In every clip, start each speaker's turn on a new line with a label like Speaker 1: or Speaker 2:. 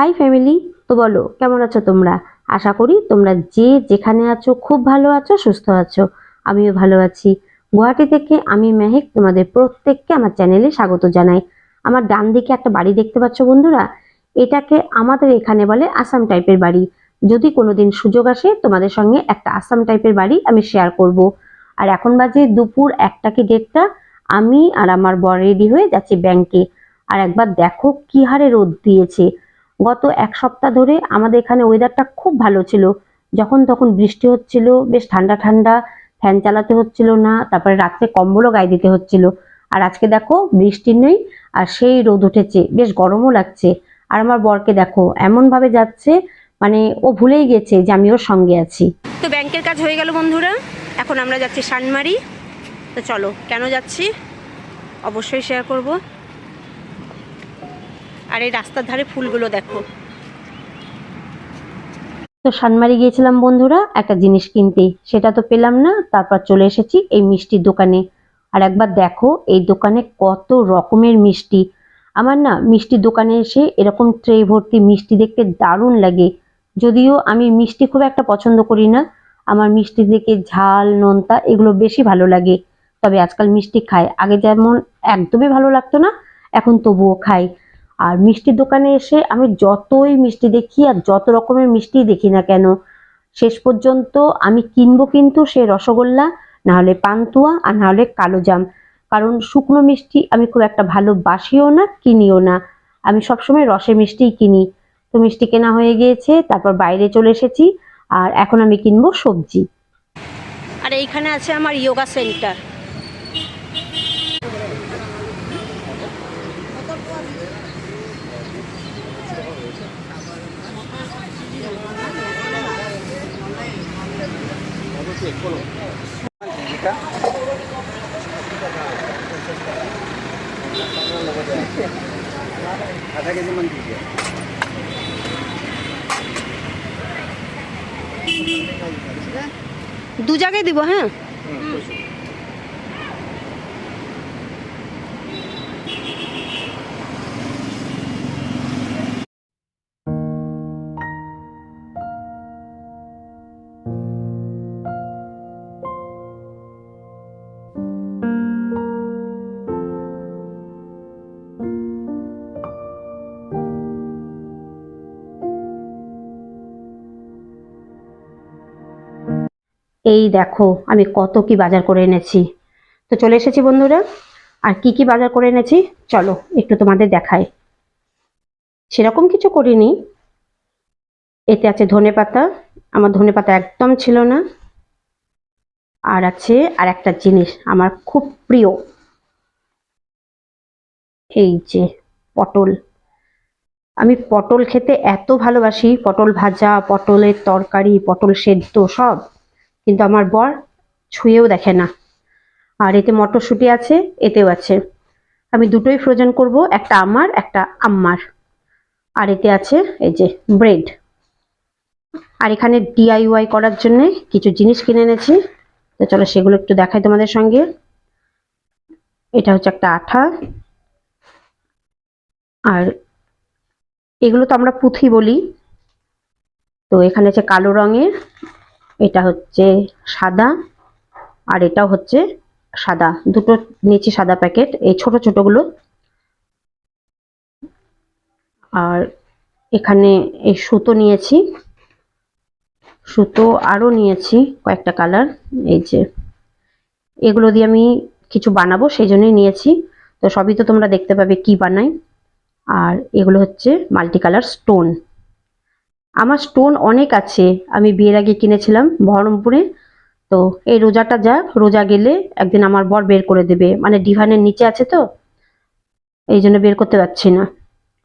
Speaker 1: High family, তো বলো, কেমন আছো তোমরা? আশা করি তোমরা যে যেখানে আছো খুব ভালো আছো, সুস্থ আছো। আমিও ভালো আছি। গুয়াহাটি থেকে আমি মেহেক তোমাদের প্রত্যেককে আমার চ্যানেলে স্বাগত জানাই। আমার ডান দিকে একটা বাড়ি দেখতে পাচ্ছ বন্ধুরা, এটাকে আমাদের এখানে বলে আসাম টাইপের বাড়ি। যদি কোনোদিন সুযোগ আসে, তোমাদের সঙ্গে একটা আসাম টাইপের বাড়ি আমি শেয়ার করব। আর এখন বাজে দুপুর একটা কি দেড়টা, আমি আর আমার বর রেডি হয়ে যাচ্ছি ব্যাংকে আর একবার দেখো কি হারে রোদ দিয়েছে। গত এক সপ্তাহ ধরে আমাদের এখানে ওয়েদারটা খুব ভালো ছিল। যখন তখন বৃষ্টি হচ্ছিল, বেশ ঠান্ডা ঠান্ডা ফ্যান চালাতে হচ্ছিল না, তারপরে রাত্রে কম্বলও গায়ে দিতে হচ্ছিল। আর আজকে দেখো বৃষ্টি নেই, আর সেই রোদ উঠেছে, বেশ গরমও লাগছে। আর আমার বরকে দেখো এমন ভাবে যাচ্ছে মানে ও ভুলেই গেছে যে আমি ওর সঙ্গে আছি। তো ব্যাংকের কাজ হয়ে গেল বন্ধুরা, এখন আমরা যাচ্ছি শানমারি তো চলো, কেন যাচ্ছি? অবশ্যই শেয়ার করব। আর এই রাস্তার ধারে ফুলগুলো দেখো। তো সানমারি গিয়েছিলাম বন্ধুরা, একটা জিনিস কিনতে। সেটা তো পেলাম না, তারপর চলে এসেছি এই মিষ্টির দোকানে। আর একবার দেখো, এই দোকানে কত রকমের মিষ্টি। আমার না মিষ্টির দোকানে এসে এরকম ট্রে ভর্তি মিষ্টি দেখতে দারুণ লাগে। যদিও আমি মিষ্টি খুব একটা পছন্দ করি না, আমার মিষ্টি দেখে ঝাল, নোনতা এগুলো বেশি ভালো লাগে। তবে আজকাল মিষ্টি খাই। আগে যেমন একদমই ভালো লাগতো না, এখন তবুও খাই। আর মিষ্টির দোকানে এসে আমি যতই মিষ্টি দেখি আর যত রকমের মিষ্টি দেখি না কেন, শেষ পর্যন্ত আমি কিনবো কিন্তু সে রসগোল্লা, না হলে পান্তুয়া আর না হলে কালোজাম কারণ শুকনো মিষ্টি আমি খুব একটা ভালো বাসিও না, কিনিও না। আমি সবসময় রসে মিষ্টিই কিনি। তো মিষ্টি কেনা হয়ে গিয়েছে, তারপর বাইরে চলে এসেছি আর এখন আমি কিনবো সবজি। আর এইখানে আছে আমার যোগা সেন্টার
Speaker 2: আধা কেজি মান দিছে
Speaker 1: দু জায়গায় দিব হ্যাঁ এই দেখো, আমি কত কি বাজার করে এনেছি। তো চলে এসেছি বন্ধুরা, আর কি কি বাজার করে এনেছি? চলো, একটু তোমাদের দেখাই। সেরকম কিছু করিনি। এতে আছে ধনে পাতা। আমার ধনে পাতা একদম ছিল না। আর আছে আর একটা জিনিস আমার খুব প্রিয়। এই যে পটল। আমি পটল খেতে এত ভালোবাসি। পটল ভাজা, পটলের তরকারি, পটল সেদ্ধ, সব। কিন্তু আমার বর ছুঁয়েও দেখে না। আর এতে মটরশুঁটি আছে, এতেও আছে। আমি দুটোই ফ্রোজেন করব, একটা আমার, একটা আম্মার। আর এতে আছে এই যে ব্রেড। আর এখানে ডিআইওয়াই করার জন্য কিছু জিনিস কিনে এনেছি। তো চলো সেগুলো একটু দেখাই তোমাদের সঙ্গে। এটা হচ্ছে একটা আঠা। আর এগুলো তো আমরা পুঁথি বলি। তো এখানে আছে কালো রঙের এটা হচ্ছে সাদা আর এটাও হচ্ছে সাদা। দুটো নিচে সাদা প্যাকেট। এই ছোট ছোটগুলো। আর এখানে এই সুতো নিয়েছি। সুতো আরও নিয়েছি কয়েকটা কালার। এই যে এগুলো দিয়ে আমি কিছু বানাবো, সেই জন্যই নিয়েছি। তো সবই তো তোমরা দেখতে পাবে কি বানাই। আর এগুলো হচ্ছে মাল্টি কালার স্টোন। আমার স্টোন অনেক আছে। আমি বিয়ের আগে কিনেছিলাম বহরমপুরে। তো এই রোজাটা যা, রোজা গেলে একদিন আমার বর বের করে দেবে। মানে ডিভানের নিচে আছে তো, এই জন্য বের করতে পারছি না।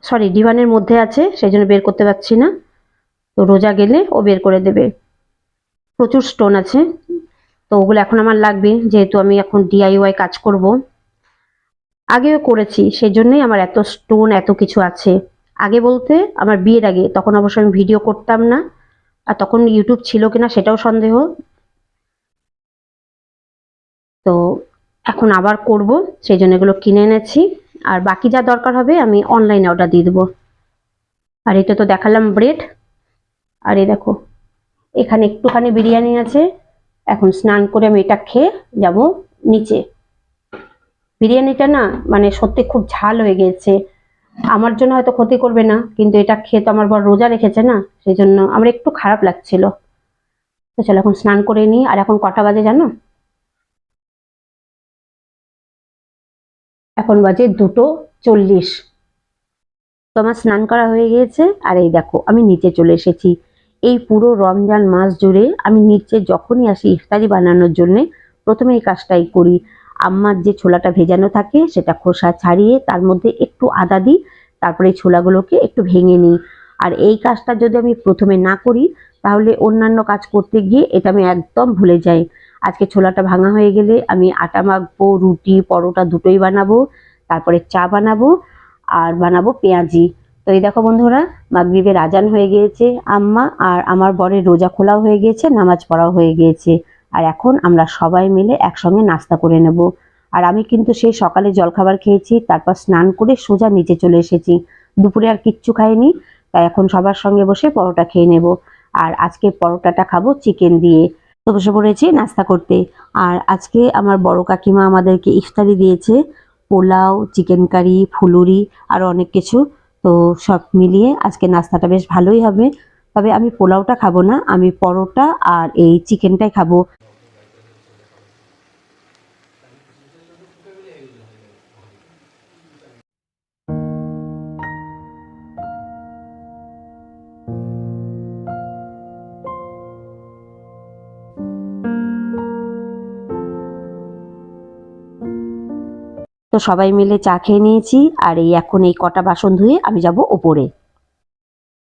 Speaker 1: সরি ডিভানের মধ্যে আছে, সেই জন্য বের করতে পারছি না। তো রোজা গেলে ও বের করে দেবে। প্রচুর স্টোন আছে। তো ওগুলো এখন আমার লাগবে, যেহেতু আমি এখন ডিআইওয়াই কাজ করব। আগেও করেছি সেই জন্যই আমার এত স্টোন এত কিছু আছে। আগে বলতে আমার বিয়ের আগে, তখন অবশ্য আমি ভিডিও করতাম না, আর তখন ইউটিউব ছিল কিনা সেটাও সন্দেহ। তো এখন আবার করব, সেই জন্য এগুলো কিনে এনেছি। আর বাকি যা দরকার হবে আমি অনলাইনে অর্ডার দিয়ে দেবো। আর এটা তো দেখালাম ব্রেড আর এই দেখো, এখানে একটুখানি বিরিয়ানি আছে। এখন স্নান করে আমি এটা খেয়ে যাব নিচে। বিরিয়ানিটা না মানে সত্যি খুব ঝাল হয়ে গেছে। আমার জন্য হয়তো ক্ষতি করবে না, কিন্তু এটা খেয়ে তো আমার বর রোজা রেখেছে না, সেই জন্য আমার একটু খারাপ লাগছিল। তো চলো এখন স্নান করে নিই, আর এখন কটা বাজে জানো? এখন বাজে দুটো চল্লিশ। তো আমার স্নান করা হয়ে গিয়েছে, আর এই দেখো, আমি নিচে চলে এসেছি। এই পুরো রমজান মাস জুড়ে আমি নিচে যখনই আসি, ইফতারি বানানোর জন্যে প্রথমে এই কাজটাই করি। আম্মার যে ছোলাটা ভেজানো থাকে সেটা খোসা ছাড়িয়ে তার মধ্যে একটু আদা দিই, তারপরে এই ছোলাগুলোকে একটু ভেঙে নিই। আর এই কাজটা যদি আমি প্রথমে না করি, তাহলে অন্যান্য কাজ করতে গিয়ে এটা আমি একদম ভুলে যাই। আজকে ছোলাটা ভাঙা হয়ে গেলে আমি আটা মাখবো, রুটি, পরোটা দুটোই বানাবো, তারপরে চা বানাবো আর বানাবো পেঁয়াজি। তো এই দেখো বন্ধুরা, মাগরিবের আজান হয়ে গিয়েছে, আম্মা আর আমার বরের রোজা খোলাও হয়ে গিয়েছে, নামাজ পড়াও হয়ে গিয়েছে। আর এখন আমরা সবাই মিলে একসঙ্গে নাস্তা করে নেব। আর আমি কিন্তু সেই সকালে জলখাবার খেয়েছি, তারপর স্নান করে সোজা নিচে চলে এসেছি। দুপুরে আর কিচ্ছু খাইনি, তাই এখন সবার সঙ্গে বসে পরোটা খেয়ে নেব। আর আজকে পরোটাটা খাব চিকেন দিয়ে। তো বসে পড়েছি নাস্তা করতে। আর আজকে আমার বড় কাকিমা আমাদেরকে ইফতারি দিয়েছে, পোলাও, চিকেন কারি, ফুলুরি আর অনেক কিছু। তো সব মিলিয়ে আজকে নাস্তাটা বেশ ভালোই হবে। তবে আমি পোলাওটা খাব না, আমি পরোটা আর এই চিকেনটাই খাব। তো সবাই মিলে চা খেয়ে নিয়েছি আর এই এখন এই কটা বাসন ধুয়ে আমি যাব ওপরে।